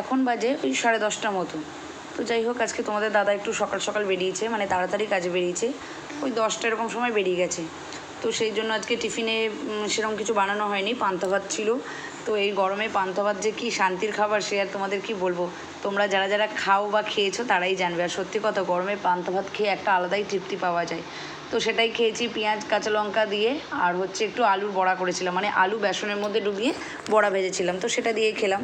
এখন বাজে ওই সাড়ে দশটার মতো। তো যাই হোক, আজকে তোমাদের দাদা একটু সকাল সকাল বেরিয়েছে মানে তাড়াতাড়ি কাজে বেরিয়েছে। ওই দশটা এরকম সময় বেরিয়ে গেছে। তো সেই জন্য আজকে টিফিনে সেরকম কিছু বানানো হয়নি, পান্তা ভাত ছিল। তো এই গরমে পান্তা ভাত যে কী শান্তির খাবার, সে আর তোমাদের কি বলব? তোমরা যারা যারা খাও বা খেয়েছো তারাই জানবে। আর সত্যি কথা, গরমে পান্তা ভাত খেয়ে একটা আলাদাই তৃপ্তি পাওয়া যায়। তো সেটাই খেয়েছি পেঁয়াজ, কাঁচা লঙ্কা দিয়ে, আর হচ্ছে একটু আলুর বড়া করেছিলাম। মানে আলু বেসনের মধ্যে ডুবিয়ে বড়া ভেজেছিলাম। তো সেটা দিয়ে খেলাম।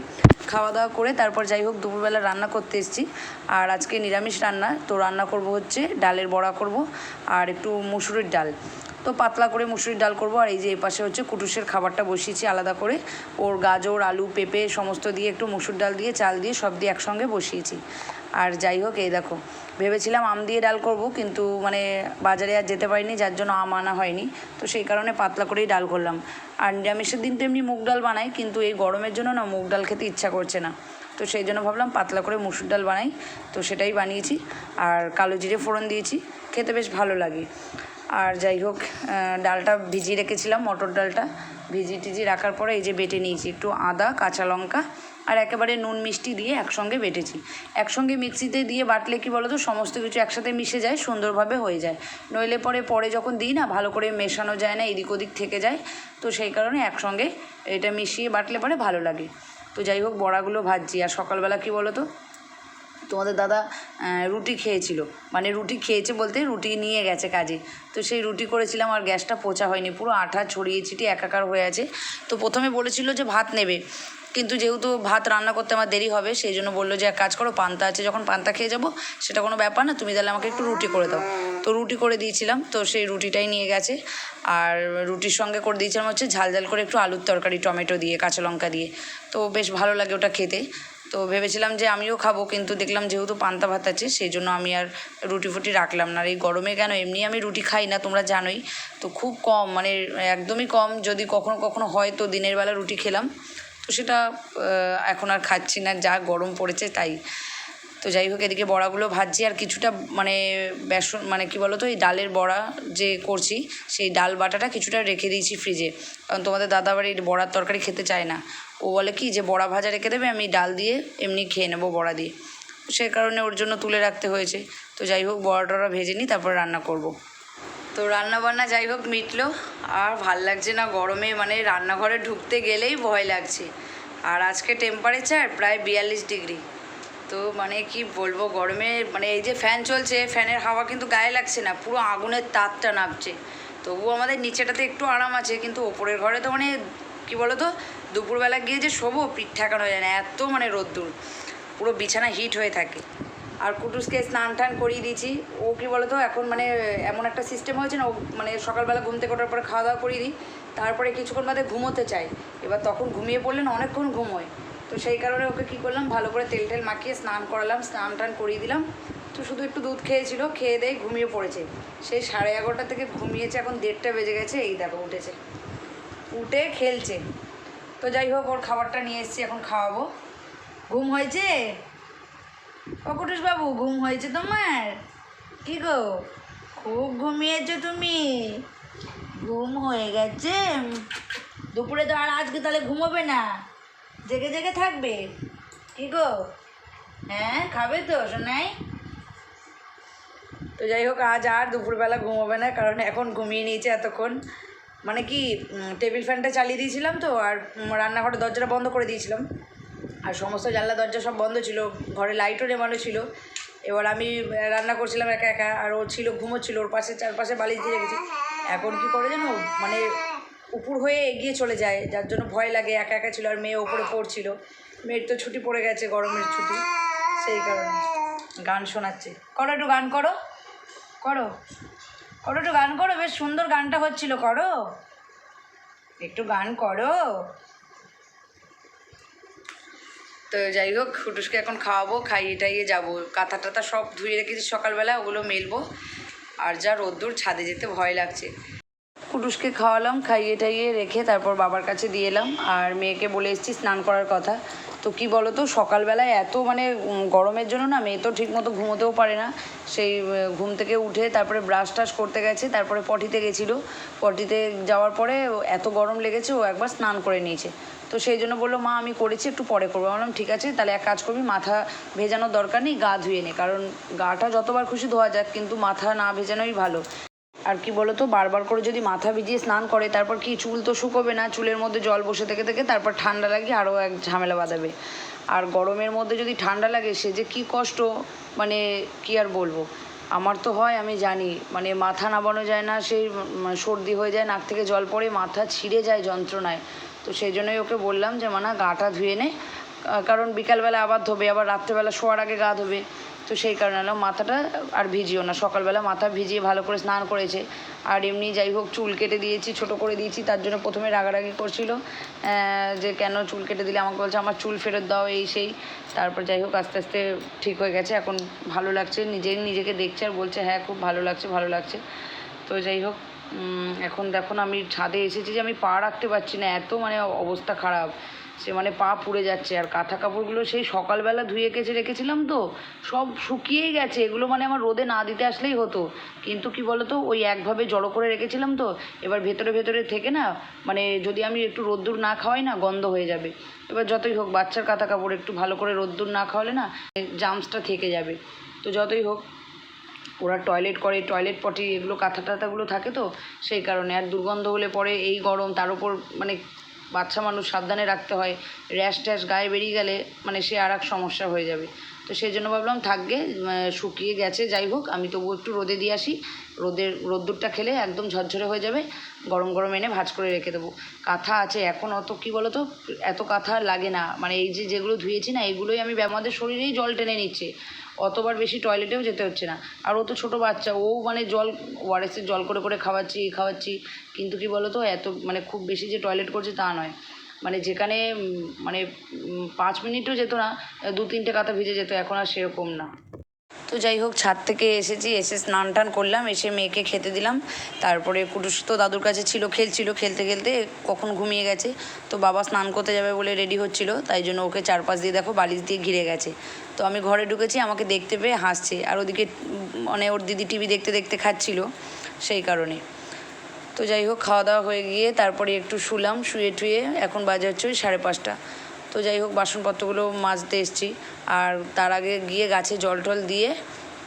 খাওয়া দাওয়া করে তারপর যাই হোক দুপুরবেলা রান্না করতে এসেছি। আর আজকে নিরামিষ রান্না। তো রান্না করব হচ্ছে ডালের বড়া করব আর একটু মুসুরির ডাল। তো পাতলা করে মুসুরির ডাল করব। আর এই যে এপাশে হচ্ছে কুটুসের খাবারটা বসিয়েছি আলাদা করে। ওর গাজর, আলু, পেঁপে সমস্ত দিয়ে একটু মুসুর ডাল দিয়ে, চাল দিয়ে সব দিয়ে একসঙ্গে বসিয়েছি। আর যাই হোক, এই দেখো, ভেবেছিলাম আম দিয়ে ডাল করব, কিন্তু মানে বাজারে আর যেতে পারিনি, যার জন্য আম আনা হয়নি। তো সেই কারণে পাতলা করেই ডাল করলাম। আর নিরামিষের দিন তো এমনি মুগ ডাল বানাই, কিন্তু এই গরমের জন্য না মুগ ডাল খেতে ইচ্ছা করছে না। তো সেই জন্য ভাবলাম পাতলা করে মুসুর ডাল বানাই। তো সেটাই বানিয়েছি, আর কালো জিরে ফোড়ন দিয়েছি, খেতে বেশ ভালো লাগে। আর যাই হোক ডালটা ভিজিয়ে রেখেছিলাম, মটর ডালটা। ভিজিয়ে টিজিয়ে রাখার পরে এই যে বেটে নিয়েছি, একটু আদা, কাঁচা লঙ্কা আর একেবারে নুন মিষ্টি দিয়ে একসঙ্গে বেটেছি। একসঙ্গে মিক্সিতে দিয়ে বাটলে কি বলো তো সমস্ত কিছু একসাথে মিশে যায়, সুন্দরভাবে হয়ে যায়। নইলে পরে পরে যখন দিই না, ভালো করে মেশানো যায় না, এদিক ওদিক থেকে যায়, তো সেই কারণে একসঙ্গে এটা মিশিয়ে বাটলে পরে ভালো লাগে। তো যাই হোক, বড়াগুলো ভাজছি। আর সকালবেলা কি বলো তো তোমাদের দাদা রুটি খেয়েছিল। মানে রুটি খেয়েছে বলতে রুটি নিয়ে গেছে কাজে। তো সেই রুটি করেছিলাম আর গ্যাসটা পোচা হয়নি, পুরো আঠা ছড়িয়ে ছিটিয়ে একাকার হয়ে আছে। তো প্রথমে বলেছিল যে ভাত নেবে, কিন্তু যেহেতু ভাত রান্না করতে আমার দেরি হবে, সেই জন্য বলল যে এক কাজ করো, পান্তা আছে, যখন পান্তা খেয়ে যাব, সেটা কোনো ব্যাপার না, তুমি তাহলে আমাকে একটু রুটি করে দাও। তো রুটি করে দিয়েছিলাম, তো সেই রুটিটাই নিয়ে গেছে। আর রুটির সঙ্গে করে দিয়েছিলাম হচ্ছে ঝাল ঝাল করে একটু আলুর তরকারি, টমেটো দিয়ে, কাঁচা লঙ্কা দিয়ে। তো বেশ ভালো লাগে ওটা খেতে। তো ভেবেছিলাম যে আমিও খাব, কিন্তু দেখলাম যেহেতু পান্তা ভাত আছে সেই জন্য আমি আর রুটি ফুটি রাখলাম না। আর এই গরমে কেন, এমনি আমি রুটি খাই না, তোমরা জানোই। তো খুব কম মানে একদমই কম, যদি কখনো কখনো হয় তো দিনের বেলা রুটি খেলাম। তো সেটা এখন আর খাচ্ছি না, যা গরম পড়েছে তাই। তো যাই হোক, এদিকে বড়াগুলো ভাজছি, আর কিছুটা মানে বেসন মানে কি বলো তো এই ডালের বড়া যে করছি, সেই ডাল বাটাটা কিছুটা রেখে দিয়েছি ফ্রিজে কারণ তোমাদের দাদা বাড়ির বড়ার তরকারি খেতে চায় না। ও বলে কি যে বড়া ভাজা রেখে দেবে, আমি ডাল দিয়ে এমনি খেয়ে নেব বড়া দিয়ে। সে কারণে ওর জন্য তুলে রাখতে হয়েছে। তো যাই হোক বড়া টড়া ভেজে নিই, তারপর রান্না করব। তো রান্না বান্না যাই হোক, মিটলো। আর ভালো লাগছে না গরমে মানে রান্নাঘরে ঢুকতে গেলেই ভয় লাগছে। আর আজকে টেম্পারেচার প্রায় বিয়াল্লিশ ডিগ্রি। তো মানে কি বলব, গরমে মানে এই যে ফ্যান চলছে, ফ্যানের হাওয়া কিন্তু গায়ে লাগছে না, পুরো আগুনের তাপটা নামছে। তবুও আমাদের নিচেটাতে একটু আরাম আছে, কিন্তু ওপরের ঘরে তো মানে কি বলো তো দুপুরবেলা গিয়ে যে শোবো, পিঠ ঠেকানো যায় না, এত মানে রোদ্দুর। পুরো বিছানা হিট হয়ে থাকে। আর কুটুসকে স্নান টান করিয়ে দিয়েছি। ও কি বলতো, এখন মানে এমন একটা সিস্টেম হয়েছে না, ও মানে সকালবেলা ঘুম থেকে ওঠার পরে খাওয়া দাওয়া করিয়ে দিই, তারপরে কিছুক্ষণ বাদে ঘুমোতে চাই এবার তখন ঘুমিয়ে পড়লে না অনেকক্ষণ ঘুমোয় তো সেই কারণে ওকে কী করলাম, ভালো করে তেল টেল মাখিয়ে স্নান করালাম, স্নান টান করিয়ে দিলাম। তো শুধু একটু দুধ খেয়েছিল, খেয়ে দিয়ে ঘুমিয়ে পড়েছে। সেই সাড়ে এগারোটা থেকে ঘুমিয়েছে, এখন দেড়টা বেজে গেছে, এই দেখো উঠেছে। উঠে খেলছে। তো যাই হোক, ওর খাবারটা নিয়ে এসেছি, এখন খাওয়াবো। ঘুম হয়েছে? বাবু ঘুম হয়েছে তোমার? কি গো? খুব ঘুমিয়েছো তুমি। ঘুম হয়ে গেছে। দুপুরে তো আর আজকে তাহলে ঘুমোবে না। জেগে জেগে থাকবে। কি গো? হ্যাঁ খাবে তো শোনাই তো যাই হোক, আজ আর দুপুরবেলা ঘুমোবে না, কারণ এখন ঘুমিয়ে নিয়েছে এতক্ষণ। মানে কি টেবিল ফ্যানটা চালিয়ে দিয়েছিলাম তো, আর রান্নাঘরের দরজাটা বন্ধ করে দিয়েছিলাম। আর সমস্ত জানলা দরজা সব বন্ধ ছিল, ঘরে লাইটও নেমানো ছিল। এবার আমি রান্না করছিলাম একা একা, আর ও ছিল, ঘুমোচ্ছিল, ওর পাশে চারপাশে বালিশ দিয়ে রেখেছি। এখন কি করে জানো মানে উপর হয়ে এগিয়ে চলে যায়, যার জন্য ভয় লাগে, একা একা ছিল, আর মেয়ে ওপরে পড়ছিল। মেয়ের তো ছুটি পড়ে গেছে, গরমের ছুটি, সেই কারণে। গান শোনাচ্ছে। করো একটু গান করো। করো। করো একটু গান করো, বেশ সুন্দর গানটা হচ্ছিল, করো। একটু গান করো। তো যাই হোক ফুটুসকে এখন খাওয়াবো, খাইয়ে টাইয়ে যাব। কাঁথা টাথা সব ধুয়ে রেখেছি সকালবেলা, ওগুলো মেলবো। আর যা রোদ্দুর, ছাদে যেতে ভয় লাগছে। কুটুসকে খাওয়ালাম, খাইয়ে টাইয়ে রেখে তারপর বাবার কাছে দিয়ে এলাম। আর মেয়েকে বলে এসেছি স্নান করার কথা। তো কি বলো তো সকালবেলায় এত মানে গরমের জন্য না মেয়ে তো ঠিকমতো ঘুমোতেও পারে না। সেই ঘুম থেকে উঠে তারপরে ব্রাশ টাশ করতে গেছে, তারপরে পটিতে গেছিল। পটিতে যাওয়ার পরে এত গরম লেগেছে, ও একবার স্নান করে নিয়েছে। তো সেই জন্য বলল, মা, আমি করেছি, একটু পরে করব। বললাম, ঠিক আছে, তাহলে এক কাজ করবি, মাথা ভেজানোর দরকার নেই, গা ধুয়ে নে। কারণ গাটা যতবার খুশি ধোয়া যাক, কিন্তু মাথা না ভেজানোই ভালো। আর কি বলতো, বারবার করে যদি মাথা ভিজিয়ে স্নান করে, তারপর কি চুল তো শুকোবে না, চুলের মধ্যে জল বসে থেকে থেকে তারপর ঠান্ডা লাগে আরও এক ঝামেলা বাঁধাবে। আর গরমের মধ্যে যদি ঠান্ডা লাগে, সে যে কী কষ্ট মানে কি আর বলব? আমার তো হয়, আমি জানি মানে মাথা নামানো যায় না, সেই সর্দি হয়ে যায়, নাক থেকে জল পড়ে, মাথা ছিঁড়ে যায় যন্ত্রণায়। তো সেই জন্যই ওকে বললাম যে মানা গাটা ধুয়ে নে। কারণ বিকালবেলা আবার ধোবে, আবার রাত্রেবেলা শোয়ার আগে গা ধোবে। তো সেই কারণে হলো মাথাটা আর ভিজিও না। সকালবেলা মাথা ভিজিয়ে ভালো করে স্নান করেছে। আর এমনি যাই হোক চুল কেটে দিয়েছি, ছোট করে দিয়েছি, তার জন্য প্রথমে রাগারাগি করছিল। যে কেন চুল কেটে দিলে? আমাকে বলছে, আমার চুল ফেরত দাও, এই সেই। তারপর যাই হোক আস্তে আস্তে ঠিক হয়ে গেছে। এখন ভালো লাগছে নিজেই নিজেকে দেখছে আর বলছে হ্যাঁ খুব ভালো লাগছে ভালো লাগছে। তো যাই হোক এখন দেখো আমি ছাদে এসেছি যে আমি পা রাখতে পারছি না, এত মানে অবস্থা খারাপ। সে মানে পা পুড়ে যাচ্ছে, আর কাঁথা কাপড়গুলো সেই সকালবেলা ধুয়ে কেচে রেখেছিলাম তো, সব শুকিয়েই গেছে, এগুলো মানে আমার রোদে না দিতে আসলেই হতো। কিন্তু কি বলতো, ওই একভাবে জড়ো করে রেখেছিলাম তো, এবার ভেতরে ভেতরে থেকে না মানে যদি আমি একটু রোদ্দুর না খাওয়াই না, গন্ধ হয়ে যাবে। এবার যতই হোক, বাচ্চার কাঁথা কাপড় একটু ভালো করে রোদ্দুর না খাওয়ালে না, জামসটা থেকে যাবে। তো যতই হোক ওরা টয়লেট করে টয়লেট পটি এগুলো, কাঁথা টাথাগুলো থাকে তো, সেই কারণে। আর দুর্গন্ধ হলে পরে এই গরম, তার উপর মানে বাচ্চা মানুষ সাবধানে রাখতে হয়। র্যাশ ট্যাশ গায়ে বেরিয়ে গেলে মানে সে আর এক সমস্যা হয়ে যাবে। তো সেই জন্য ভাবলাম থাকবে শুকিয়ে গেছে, যাই হোক, আমি তবুও একটু রোদে দিয়ে আসি। রোদের, রোদ্দুরটা খেলে একদম ঝরঝরে হয়ে যাবে, গরম গরম এনে ভাজ করে রেখে দেবো। কাঁথা আছে, এখন অত কী বলো তো এত কাঁথা লাগে না। মানে এই যে যেগুলো ধুয়েছি না, এগুলোই আমি আমাদের শরীরেই জল টেনে নিচ্ছে। অতবার বেশি টয়লেটেও যেতে হচ্ছে না। আর ও তো ছোটো বাচ্চা, ও মানে জল ওয়ারেসের জল করে করে খাওয়াচ্ছি খাওয়াচ্ছি। কিন্তু কি বলো তো এত মানে খুব বেশি যে টয়লেট করছে তা নয়। মানে যেখানে মানে পাঁচ মিনিটও যেত না, দু তিনটে কাতা ভিজে যেত, এখন আর সেরকম না। তো যাই হোক, ছাদ থেকে এসেছি, এসে স্নান টান করলাম, এসে মেয়েকে খেতে দিলাম। তারপরে কুটুস তো দাদুর কাছে ছিল, খেলছিল, খেলতে খেলতে কখন ঘুমিয়ে গেছে। তো বাবা স্নান করতে যাবে বলে রেডি হচ্ছিল, তাই জন্য ওকে চারপাশ দিয়ে দেখো বালিশ দিয়ে ঘিরে গেছে। তো আমি ঘরে ঢুকেছি, আমাকে দেখতে পেয়ে হাসছে, আর ওদিকে মানে ওর দিদি টিভি দেখতে দেখতে খাচ্ছিল, সেই কারণে। তো যাই হোক, খাওয়া দাওয়া হয়ে গিয়ে তারপরে একটু শুলাম, শুয়ে টুয়ে এখন বাজে হচ্ছে ওই সাড়ে পাঁচটা। তো যাই হোক, বাসনপত্রগুলো মাজতে এসেছি। আর তার আগে গিয়ে গাছে জল টল দিয়ে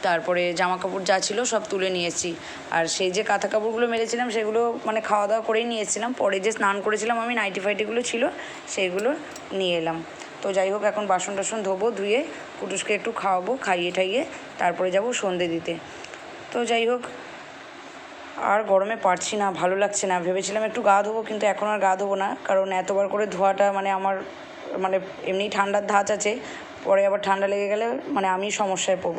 তারপরে জামা কাপড় যা ছিল সব তুলে নিয়েছি আর সেই যে কাঁথা কাপড়গুলো মেরেছিলাম, সেগুলো মানে খাওয়া দাওয়া করেই নিয়ে এসেছিলাম। পরে যে স্নান করেছিলাম আমি, নাইটি ফাইটিগুলো ছিল সেইগুলো নিয়ে এলাম। তো যাই হোক, এখন বাসন টাসন ধোবো, ধুয়ে কুটুসকে একটু খাওয়াবো, খাইয়ে ঠাইয়ে তারপরে যাব সন্ধে দিতে। তো যাই হোক আর গরমে পারছি না, ভালো লাগছে না। ভেবেছিলাম একটু গা ধোবো, কিন্তু এখন আর গা ধোবো না। কারণ এতবার করে ধোয়াটা মানে আমার মানে এমনি ঠান্ডার ধাঁচ আছে, পরে আবার ঠান্ডা লেগে গেলে মানে আমি সমস্যায় পড়ব।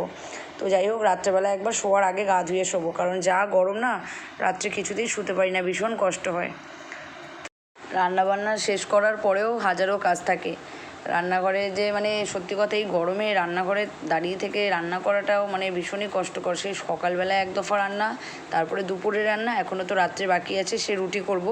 তো যাই হোক, রাত্রেবেলা একবার শোয়ার আগে গা ধুয়ে শোবো, কারণ যা গরম না, রাত্রে কিছুতেই শুতে পারি না, ভীষণ কষ্ট হয়। রান্নাবান্না শেষ করার পরেও হাজারো কাজ থাকে। রান্নাঘরে যে মানে সত্যি কথা এই গরমে রান্নাঘরে দাঁড়িয়ে থেকে রান্না করাটাও মানে ভীষণই কষ্টকর। সেই সকালবেলা এক দফা রান্না, তারপরে দুপুরে রান্না এখনও তো রাত্রে বাকি আছে, সে রুটি করব।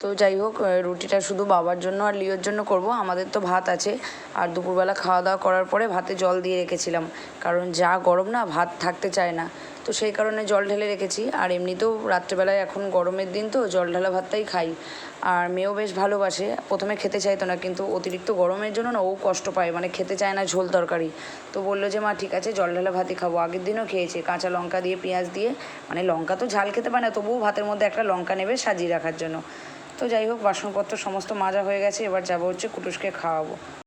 তো যাই হোক রুটিটা শুধু বাবার জন্য আর লিওর জন্য করব। আমাদের তো ভাত আছে। আর দুপুরবেলা খাওয়া দাওয়া করার পরে ভাতে জল দিয়ে রেখেছিলাম। কারণ যা গরম না, ভাত থাকতে চায় না। তো সেই কারণে জল ঢেলে রেখেছি। আর এমনিতেও রাত্রেবেলায় এখন গরমের দিন তো জল ঢালা ভাতটাই খাই। আর মেয়েও বেশ ভালোবাসে। প্রথমে খেতে চাইতো না, কিন্তু অতিরিক্ত গরমের জন্য না ও কষ্ট পায়। মানে খেতে চায় না ঝোল তরকারি। তো বলল যে, মা, ঠিক আছে, জল ঢালা ভাতই খাব। আগের দিনও খেয়েছে, কাঁচা লঙ্কা দিয়ে, পেঁয়াজ দিয়ে। মানে লঙ্কা তো ঝাল খেতে পারে না, তবুও ভাতের মধ্যে একটা লঙ্কা নেবে সাজিয়ে রাখার জন্য। তো যাই হোক, বাসনপত্র সমস্ত মাজা হয়ে গেছে। এবার যাব হচ্ছে কুটুসকে খাওয়াবো।